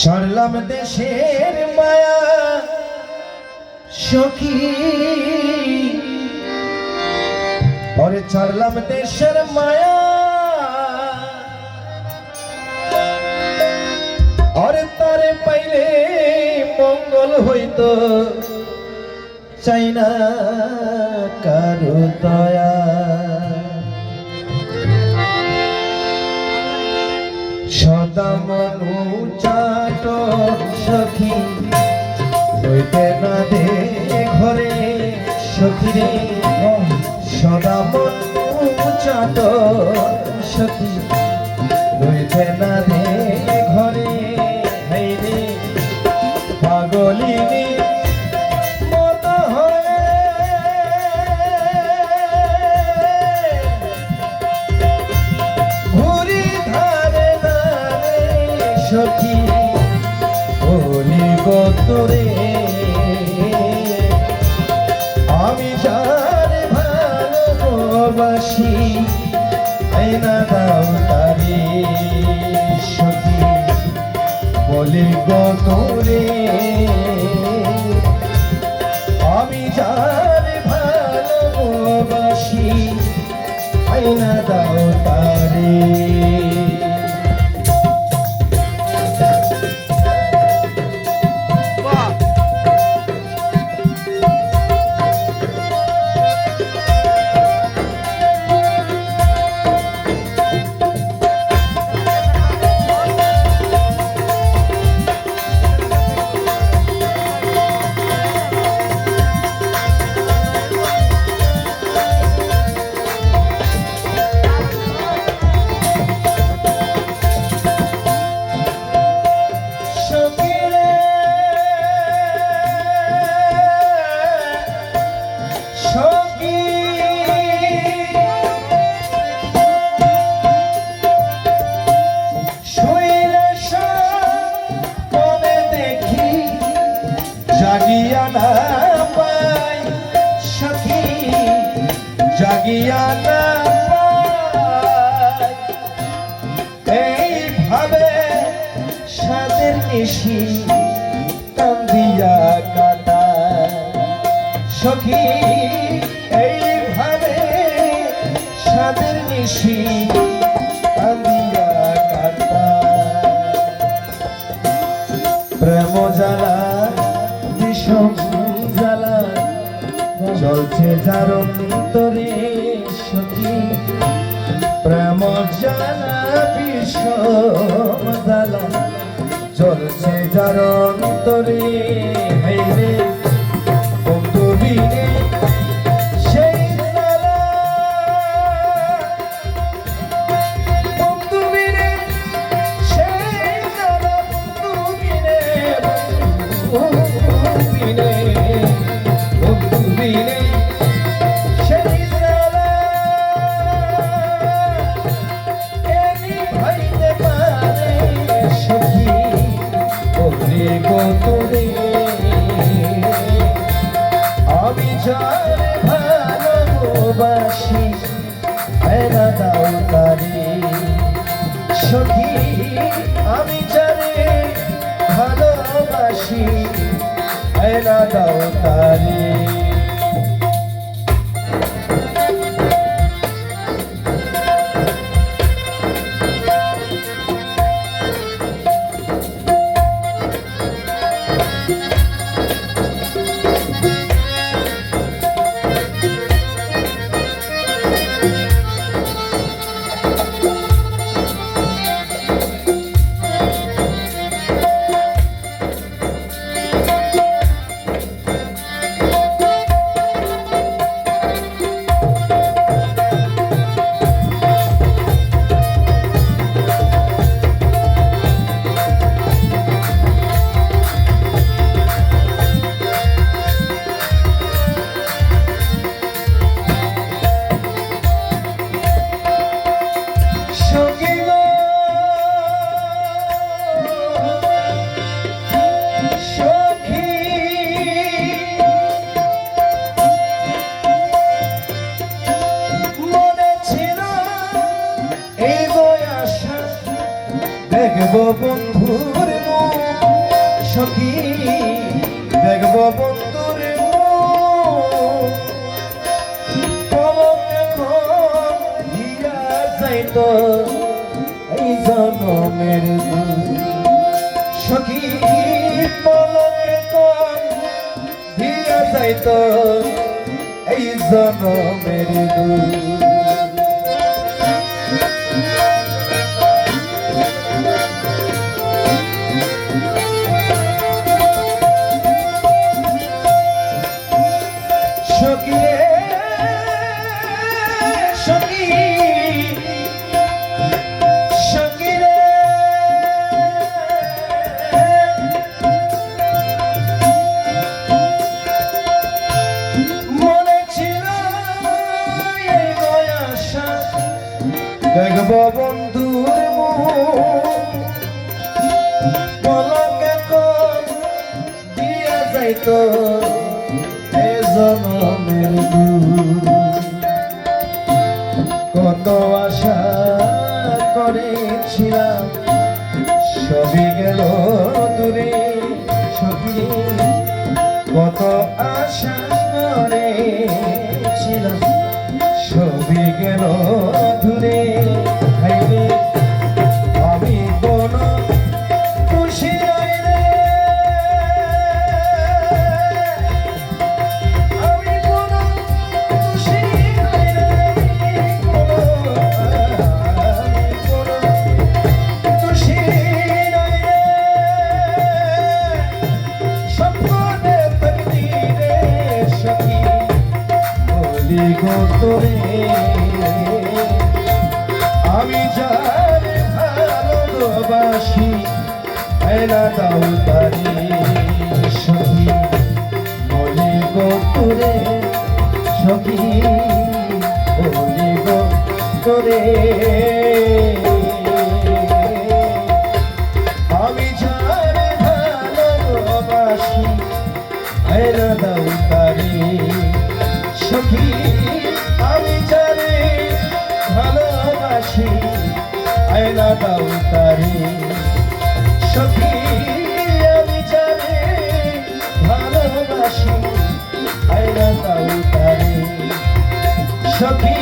ছাড়লাম দেশের মায়া, সখী। পরে ছাড়লাম দেশের মায়া। অরে তারে পাইলে মঙ্গল হইত, চাই না কারও দয়া। সদা মনু চাট সখী। হইতে না দে ঘরে সখী রে। সদা মন চাট সখী। হইতে না দে আমি যার ভালোবাসি আইনা দাও তারি সখী। বলি গোতরে আমি যার ভালোবাসি আইনা দাও তারে জাগিয়া না পাই সখী জাগিয়া না এইভাবে সাদের নিশি কান্দিয়া সখী এইভাবে সাদের নিশি কান্দিয়া কাটা প্রেম জ্বালা, বিষম জ্বালা চলছে যার অন্তরে সখী। প্রেম জ্বালা, বিষম জ্বালা চলছে যার অন্তরে সখী আমি জানি ভালোবাসি এনা দাও তারে। দেখব বন্ধুর সখী, দেখব বন্ধুর তো এই জনমের সখী পলকে কর দিয়া যাইত এই জনমের দূর দেখব বন্ধুর পলকে কম দিয়া যাইতো এ জনমের কত আশা করেছিলাম, সবই গেল দূরে সখী। কত আশা করেছিলাম যার ভালোবাসি এলা দাও তারি সখী। বলি গো তোরে সখী ভালোবাসি আয়না দাও তারি। সখী আমি যারে ভালোবাসি আয়না দাও সখী